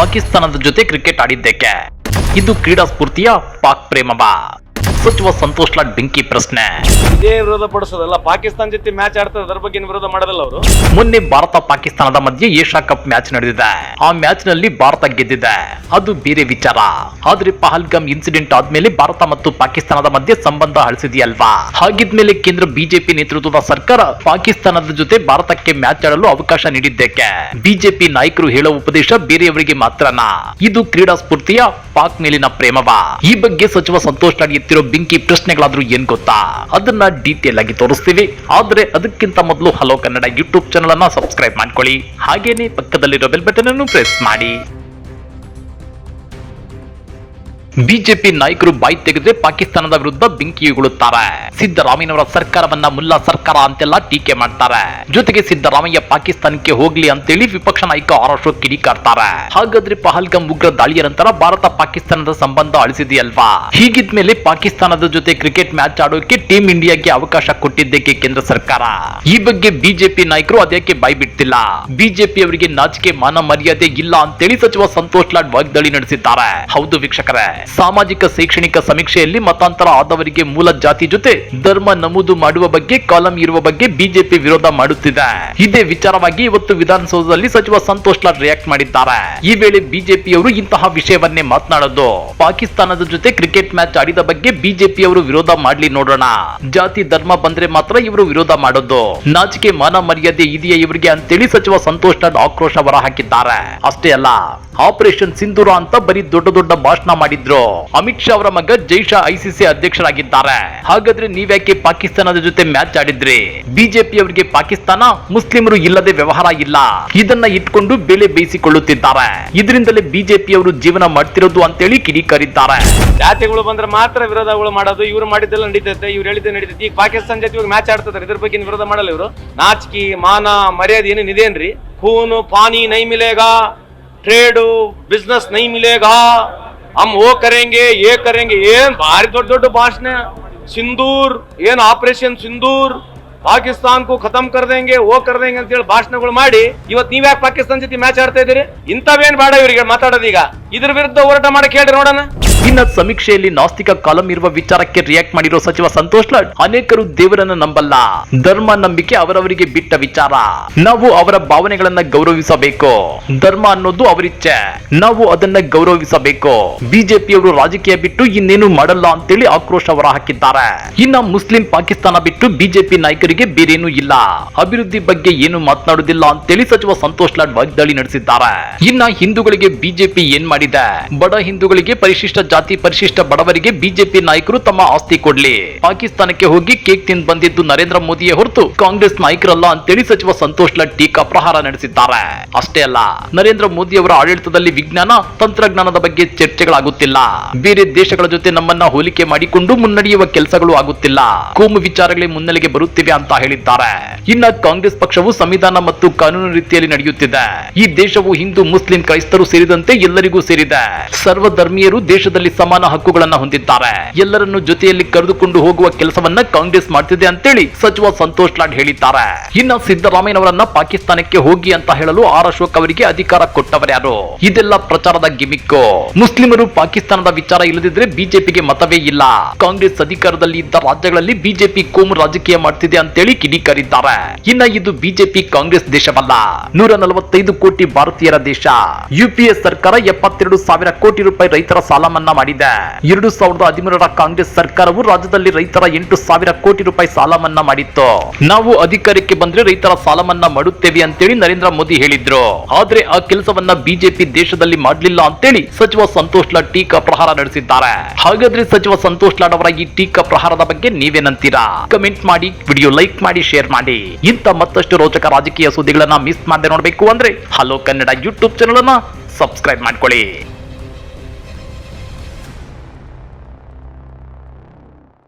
ಪಾಕಿಸ್ತಾನದ ಜೊತೆ ಕ್ರಿಕೆಟ್ ಆಡಿದ್ದಕ್ಕೆ ಇದು ಕ್ರೀಡಾ ಸ್ಫೂರ್ತಿಯ ಪಾಕ್ ಪ್ರೇಮವ? ಸಚಿವ ಸಂತೋಷ್ ಲಾಡ್ ಬೆಂಕಿ ಪ್ರಶ್ನೆ. ಇದೇ ವಿರೋಧ ಪಡಿಸೋದಲ್ಲ ಪಾಕಿಸ್ತಾನ ಜೊತೆ ಮ್ಯಾಚ್ ಆಡ್ತಾರೆ ಅದರ ಬಗ್ಗೆ ವಿರೋಧ ಮಾಡೋದಲ್ಲ ಅವರು? ಮೊನ್ನೆ ಭಾರತ ಪಾಕಿಸ್ತಾನದ ಮಧ್ಯೆ ಏಷ್ಯಾ ಕಪ್ ಮ್ಯಾಚ್ ನಡೆದಿದೆ. ಆ ಮ್ಯಾಚ್ನಲ್ಲಿ ಭಾರತ ಗೆದ್ದಿದೆ. ಅದು ಬೇರೆ ವಿಚಾರ. ಆದ್ರೆ ಪಹಲ್ಗಾಮ್ ಇನ್ಸಿಡೆಂಟ್ ಆದ್ಮೇಲೆ ಭಾರತ ಮತ್ತು ಪಾಕಿಸ್ತಾನದ ಮಧ್ಯೆ ಸಂಬಂಧ ಹಳಿಸಿದೆಯಲ್ವಾ ಹಾಗಿದ್ಮೇಲೆ ಕೇಂದ್ರ ಬಿಜೆಪಿ ನೇತೃತ್ವದ ಸರ್ಕಾರ ಪಾಕಿಸ್ತಾನದ ಜೊತೆ ಭಾರತಕ್ಕೆ ಮ್ಯಾಚ್ ಆಡಲು ಅವಕಾಶ ನೀಡಿದ್ದಕ್ಕೆ. ಬಿಜೆಪಿ ನಾಯಕರು ಹೇಳೋ ಉಪದೇಶ ಬೇರೆಯವರಿಗೆ ಮಾತ್ರನಾ? ಇದು ಕ್ರೀಡಾ ಸ್ಫೂರ್ತಿಯ ಪಾಕ್ ಮೇಲಿನ ಪ್ರೇಮವಾ? ಈ ಬಗ್ಗೆ ಸಚಿವ ಸಂತೋಷ್ ಲಾಡ್ ಎತ್ತಿರೋ ಬೆಂಕಿ ಪ್ರಶ್ನೆಗಳಾದ್ರೂ ಏನ್ ಗೊತ್ತಾ? ಅದನ್ನ ಡೀಟೇಲ್ ಆಗಿ ತೋರಿಸ್ತೀವಿ. ಆದ್ರೆ ಅದಕ್ಕಿಂತ ಮೊದಲು ಹಲೋ ಕನ್ನಡ ಯೂಟ್ಯೂಬ್ ಚಾನಲ್ ಅನ್ನ ಸಬ್ಸ್ಕ್ರೈಬ್ ಮಾಡ್ಕೊಳ್ಳಿ. ಹಾಗೇನೆ ಪಕ್ಕದಲ್ಲಿರೋ ಬೆಲ್ ಬಟನ್ ಅನ್ನು ಪ್ರೆಸ್ ಮಾಡಿ. ಬಿಜೆಪಿ ನಾಯಕರು ಬಾಯಿ ತೆಗೆದ್ರೆ ಪಾಕಿಸ್ತಾನದ ವಿರುದ್ಧ ಬೆಂಕಿಯುಗುಳುತ್ತಾರೆ ಸಿದ್ದರಾಮಯ್ಯನವರ ಸರ್ಕಾರವನ್ನ ಮುಲ್ಲಾ ಸರ್ಕಾರ ಅಂತೆಲ್ಲ ಟೀಕೆ ಮಾಡ್ತಾರೆ. ಜೊತೆಗೆ ಸಿದ್ದರಾಮಯ್ಯ ಪಾಕಿಸ್ತಾನಕ್ಕೆ ಹೋಗ್ಲಿ ಅಂತೇಳಿ ವಿಪಕ್ಷ ನಾಯಕ ಆರ್ ಅಶೋಕ್ ಕಿಡಿಕಾಡ್ತಾರೆ. ಹಾಗಾದ್ರೆ ಪಹಲ್ಗಂ ಉಗ್ರ ದಾಳಿಯ ನಂತರ ಭಾರತ ಪಾಕಿಸ್ತಾನದ ಸಂಬಂಧ ಅಳಿಸಿದೆಯಲ್ವಾ? ಹೀಗಿದ್ಮೇಲೆ ಪಾಕಿಸ್ತಾನದ ಜೊತೆ ಕ್ರಿಕೆಟ್ ಮ್ಯಾಚ್ ಆಡೋಕೆ ಟೀಮ್ ಇಂಡಿಯಾಗೆ ಅವಕಾಶ ಕೊಟ್ಟಿದ್ದಕ್ಕೆ ಕೇಂದ್ರ ಸರ್ಕಾರ? ಈ ಬಗ್ಗೆ ಬಿಜೆಪಿ ನಾಯಕರು ಅದಕ್ಕೆ ಬಾಯ್ ಬಿಡ್ತಿಲ್ಲ? ಬಿಜೆಪಿ ಅವರಿಗೆ ನಾಚಿಕೆ ಮಾನ ಮರ್ಯಾದೆ ಇಲ್ಲ ಅಂತೇಳಿ ಸಚಿವ ಸಂತೋಷ್ ಲಾಡ್ ವಾಗ್ದಾಳಿ ನಡೆಸಿದ್ದಾರೆ. ಹೌದು ವೀಕ್ಷಕರೇ, ಸಾಮಾಜಿಕ ಶೈಕ್ಷಣಿಕ ಸಮೀಕ್ಷೆಯಲ್ಲಿ ಮತಾಂತರ ಆದವರಿಗೆ ಮೂಲ ಜಾತಿ ಜೊತೆ ಧರ್ಮ ನಮೂದು ಮಾಡುವ ಬಗ್ಗೆ, ಕಾಲಂ ಇರುವ ಬಗ್ಗೆ ಬಿಜೆಪಿ ವಿರೋಧ ಮಾಡುತ್ತಿದೆ. ಇದೇ ವಿಚಾರವಾಗಿ ಇವತ್ತು ವಿಧಾನಸೌಧದಲ್ಲಿ ಸಚಿವ ಸಂತೋಷ್ ಲಾಲ್ ರಿಯಾಕ್ಟ್ ಮಾಡಿದ್ದಾರೆ. ಈ ವೇಳೆ ಬಿಜೆಪಿಯವರು ಇಂತಹ ವಿಷಯವನ್ನೇ ಮಾತನಾಡೋದು. ಪಾಕಿಸ್ತಾನದ ಜೊತೆ ಕ್ರಿಕೆಟ್ ಮ್ಯಾಚ್ ಆಡಿದ ಬಗ್ಗೆ ಬಿಜೆಪಿಯವರು ವಿರೋಧ ಮಾಡ್ಲಿ ನೋಡೋಣ. ಜಾತಿ, ಧರ್ಮ ಬಂದ್ರೆ ಮಾತ್ರ ಇವರು ವಿರೋಧ ಮಾಡೋದು. ನಾಚಿಕೆ, ಮಾನ ಮರ್ಯಾದೆ ಇದೆಯಾ ಇವರಿಗೆ ಅಂತೇಳಿ ಸಚಿವ ಸಂತೋಷ್ ಲಾಡ್ ಆಕ್ರೋಶ ಹೊರ ಹಾಕಿದ್ದಾರೆ. ಅಷ್ಟೇ ಅಲ್ಲ, ಆಪರೇಷನ್ ಸಿಂಧೂರ ಅಂತ ಬರೀ ದೊಡ್ಡ ದೊಡ್ಡ ಭಾಷಣ ಮಾಡಿದ್ರು. ಅಮಿತ್ ಶಾ ಅವರ ಮಗ ಜೈಶಾ ಐಸಿಸಿ ಅಧ್ಯಕ್ಷರಾಗಿದ್ದಾರೆ. ಹಾಗಾದ್ರೆ ನೀವ್ಯಾಕೆ ಪಾಕಿಸ್ತಾನದ ಜೊತೆ ಮ್ಯಾಚ್ ಆಡಿದ್ರಿ? ಬಿಜೆಪಿ ಅವರಿಗೆ ಪಾಕಿಸ್ತಾನ ಮುಸ್ಲಿಮರು ಇಲ್ಲದೆ ವ್ಯವಹಾರ ಇಲ್ಲ. ಇದನ್ನ ಇಟ್ಕೊಂಡು ಬೆಲೆ ಬೇಯಿಸಿಕೊಳ್ಳುತ್ತಿದ್ದಾರೆ. ಇದರಿಂದಲೇ ಬಿಜೆಪಿ ಅವರು ಜೀವನ ಮಾಡ್ತಿರೋದು ಅಂತೇಳಿ ಕಿಡಿಕಾರಿದ್ದಾರೆ. ಜಾತಿಗಳು ಬಂದ್ರೆ ಮಾತ್ರ ವಿರೋಧಗಳು ಮಾಡೋದು. ಇವರು ಮಾಡಿದ್ದೆಲ್ಲ ನಡೀತೈತೆ. ಇವ್ರು ಹೇಳಿದ್ದೆ ನಡೀತೈತೆ. ಈಗ ಪಾಕಿಸ್ತಾನ ಜೊತೆ ಇವಾಗ ಮ್ಯಾಚ್ ಆಡ್ತಾರೆ ಇದ್ರ ಬಗ್ಗೆ ವಿರೋಧ ಮಾಡಲ್ಲ ಇವರು. ನಾಚಿಕೆ, ಮಾನ, ಮರ್ಯಾದೆ ಏನೇನ್ ಇದೇನ್ರಿ ಖೂನು, ಪಾನಿ, ನೈ ಮಿಲೇಗಾ. ಟ್ರೇಡು, ಬಿಸ್ನೆಸ್ ನೈ ಮಿಲೇಗಾ. ಹಮ್ ಓ ಕರೆಂಗೆ, ಏ ಕರೆಂಗೆ. ಏನ್ ಭಾರಿ ದೊಡ್ಡ ದೊಡ್ಡ ಭಾಷಣ. ಸಿಂಧೂರ್, ಏನು ಆಪರೇಷನ್ ಸಿಂಧೂರ್? ಪಾಕಿಸ್ತಾನ್ ಕು ಖತಮ್ ಕರ್ ದೇಂಗೆ, ಓ ಕರ್ ದೇಂಗೆ ಅಂತ ಹೇಳಿ ಭಾಷಣಗಳು ಮಾಡಿ ಇವತ್ತು ನೀವ್ ಯಾಕೆ ಪಾಕಿಸ್ತಾನ ಜೊತೆ ಮ್ಯಾಚ್ ಆಡ್ತಾ ಇದ್ದೀರಿ? ಇಂಥವೇನ್ ಬೇಡ ಇವರಿಗೆ ಮಾತಾಡೋದೀಗ. ಇದ್ರ ವಿರುದ್ಧ ಹೋರಾಟ ಮಾಡಕ್ ಹೇಳ್ರಿ ನೋಡೋಣ. ಇನ್ನ ಸಮೀಕ್ಷೆಯಲ್ಲಿ ನಾಸ್ತಿಕ ಕಾಲಂ ಇರುವ ವಿಚಾರಕ್ಕೆ ರಿಯಾಕ್ಟ್ ಮಾಡಿರೋ ಸಚಿವ ಸಂತೋಷ್ ಲಾಡ್, ಅನೇಕರು ದೇವರನ್ನ ನಂಬಲ್ಲ. ಧರ್ಮ ನಂಬಿಕೆ ಅವರವರಿಗೆ ಬಿಟ್ಟ ವಿಚಾರ. ನಾವು ಅವರ ಭಾವನೆಗಳನ್ನ ಗೌರವಿಸಬೇಕು. ಧರ್ಮ ಅನ್ನೋದು ಅವರಿಚ್ಛೆ. ನಾವು ಅದನ್ನ ಗೌರವಿಸಬೇಕು. ಬಿಜೆಪಿಯವರು ರಾಜಕೀಯ ಬಿಟ್ಟು ಇನ್ನೇನು ಮಾಡಲ್ಲ ಅಂತೇಳಿ ಆಕ್ರೋಶ ಹೊರ ಹಾಕಿದ್ದಾರೆ. ಇನ್ನ ಮುಸ್ಲಿಂ ಪಾಕಿಸ್ತಾನ ಬಿಟ್ಟು ಬಿಜೆಪಿ ನಾಯಕರಿಗೆ ಬೇರೇನೂ ಇಲ್ಲ. ಅಭಿವೃದ್ಧಿ ಬಗ್ಗೆ ಏನು ಮಾತನಾಡುವುದಿಲ್ಲ ಅಂತೇಳಿ ಸಚಿವ ಸಂತೋಷ್ ಲಾಡ್ ವಾಗ್ದಾಳಿ ನಡೆಸಿದ್ದಾರೆ. ಇನ್ನ ಹಿಂದೂಗಳಿಗೆ ಬಿಜೆಪಿ ಏನ್ ಮಾಡಿದೆ? ಬಡ ಹಿಂದೂಗಳಿಗೆ ಪರಿಶಿಷ್ಟ ಜಾತಿ ಪರಿಶಿಷ್ಟ ಬಡವರಿಗೆ ಬಿಜೆಪಿ ನಾಯಕರು ತಮ್ಮ ಆಸ್ತಿ ಕೊಡ್ಲಿ. ಪಾಕಿಸ್ತಾನಕ್ಕೆ ಹೋಗಿ ಕೇಕ್ ತಿಂದು ಬಂದಿದ್ದು ನರೇಂದ್ರ ಮೋದಿಯೇ ಹೊರತು ಕಾಂಗ್ರೆಸ್ ನಾಯಕರಲ್ಲ ಅಂತೇಳಿ ಸಚಿವ ಸಂತೋಷ್ ಲಟ್ ಟೀಕಾ ಪ್ರಹಾರ ನಡೆಸಿದ್ದಾರೆ. ಅಷ್ಟೇ ಅಲ್ಲ, ನರೇಂದ್ರ ಮೋದಿ ಅವರ ಆಡಳಿತದಲ್ಲಿ ವಿಜ್ಞಾನ, ತಂತ್ರಜ್ಞಾನದ ಬಗ್ಗೆ ಚರ್ಚೆಗಳಾಗುತ್ತಿಲ್ಲ. ಬೇರೆ ದೇಶಗಳ ಜೊತೆ ನಮ್ಮನ್ನ ಹೋಲಿಕೆ ಮಾಡಿಕೊಂಡು ಮುನ್ನಡೆಯುವ ಕೆಲಸಗಳು ಆಗುತ್ತಿಲ್ಲ. ಕೋಮು ವಿಚಾರಗಳೇ ಮುನ್ನೆಲೆಗೆ ಬರುತ್ತಿವೆ ಅಂತ ಹೇಳಿದ್ದಾರೆ. ಇನ್ನ ಕಾಂಗ್ರೆಸ್ ಪಕ್ಷವು ಸಂವಿಧಾನ ಮತ್ತು ಕಾನೂನು ರೀತಿಯಲ್ಲಿ ನಡೆಯುತ್ತಿದೆ. ಈ ದೇಶವು ಹಿಂದೂ, ಮುಸ್ಲಿಂ, ಕ್ರೈಸ್ತರು ಸೇರಿದಂತೆ ಎಲ್ಲರಿಗೂ ಸೇರಿದೆ. ಸರ್ವಧರ್ಮೀಯರು ದೇಶದಲ್ಲಿ ಸಮಾನ ಹಕ್ಕುಗಳನ್ನ ಹೊಂದಿದ್ದಾರೆ. ಎಲ್ಲರನ್ನು ಜೊತೆಯಲ್ಲಿ ಕರೆದುಕೊಂಡು ಹೋಗುವ ಕೆಲಸವನ್ನ ಕಾಂಗ್ರೆಸ್ ಮಾಡ್ತಿದೆ ಅಂತೇಳಿ ಸಚಿವ ಸಂತೋಷ್ ಲಾಡ್ ಹೇಳಿದ್ದಾರೆ. ಇನ್ನ ಸಿದ್ದರಾಮಯ್ಯನವರನ್ನ ಪಾಕಿಸ್ತಾನಕ್ಕೆ ಹೋಗಿ ಅಂತ ಹೇಳಲು ಆರ್ ಅಶೋಕ್ ಅವರಿಗೆ ಅಧಿಕಾರ ಕೊಟ್ಟವರ್ಯಾರು ಇದೆಲ್ಲ ಪ್ರಚಾರದ ಗಿಮಿಕ್ಕು. ಮುಸ್ಲಿಮರು ಪಾಕಿಸ್ತಾನದ ವಿಚಾರ ಇಲ್ಲದಿದ್ರೆ ಬಿಜೆಪಿಗೆ ಮತವೇ ಇಲ್ಲ. ಕಾಂಗ್ರೆಸ್ ಅಧಿಕಾರದಲ್ಲಿ ಇದ್ದ ರಾಜ್ಯಗಳಲ್ಲಿ ಬಿಜೆಪಿ ಕೋಮು ರಾಜಕೀಯ ಮಾಡ್ತಿದೆ ಅಂತೇಳಿ ಕಿಡಿಕಾರಿದ್ದಾರೆ. ಇನ್ನ ಇದು ಬಿಜೆಪಿ ಕಾಂಗ್ರೆಸ್ ದೇಶವಲ್ಲ. ನೂರ ನಲವತ್ತೈದು ಕೋಟಿ ಭಾರತೀಯರ ದೇಶ. ಯುಪಿಎ ಸರ್ಕಾರ ಎಪ್ಪತ್ತೆರಡು ಸಾವಿರ ಕೋಟಿ ರೂಪಾಯಿ ರೈತರ ಸಾಲ ಮಾಡಿದೆ ಎರಡು ಸಾವಿರದ ಹದಿಮೂರರ ಕಾಂಗ್ರೆಸ್ ಸರ್ಕಾರವು ರಾಜ್ಯದಲ್ಲಿ ರೈತರ ಎಂಟು ಸಾವಿರ ಕೋಟಿ ರೂಪಾಯಿ ಸಾಲ ಮನ್ನಾ ಮಾಡಿತ್ತು. ನಾವು ಅಧಿಕಾರಕ್ಕೆ ಬಂದ್ರೆ ರೈತರ ಸಾಲ ಮನ್ನಾ ಮಾಡುತ್ತೇವೆ ಅಂತೇಳಿ ನರೇಂದ್ರ ಮೋದಿ ಹೇಳಿದ್ರು. ಆದ್ರೆ ಆ ಕೆಲಸವನ್ನ ಬಿಜೆಪಿ ದೇಶದಲ್ಲಿ ಮಾಡಲಿಲ್ಲ ಅಂತೇಳಿ ಸಚಿವ ಸಂತೋಷ್ ಲಾಡ್ ಟೀಕಾ ಪ್ರಹಾರ ನಡೆಸಿದ್ದಾರೆ. ಹಾಗಾದ್ರೆ ಸಚಿವ ಸಂತೋಷ್ ಲಾಡ್ ಅವರ ಈ ಟೀಕಾ ಪ್ರಹಾರದ ಬಗ್ಗೆ ನೀವೇನಂತೀರಾ ಕಮೆಂಟ್ ಮಾಡಿ, ವಿಡಿಯೋ ಲೈಕ್ ಮಾಡಿ, ಶೇರ್ ಮಾಡಿ. ಇಂತ ಮತ್ತಷ್ಟು ರೋಚಕ ರಾಜಕೀಯ ಸುದ್ದಿಗಳನ್ನ ಮಿಸ್ ಮಾಡದೆ ನೋಡಬೇಕು ಅಂದ್ರೆ ಹಲೋ ಕನ್ನಡ ಯೂಟ್ಯೂಬ್ ಚಾನಲ್ ಅನ್ನ ಸಬ್ಸ್ಕ್ರೈಬ್ ಮಾಡ್ಕೊಳ್ಳಿ.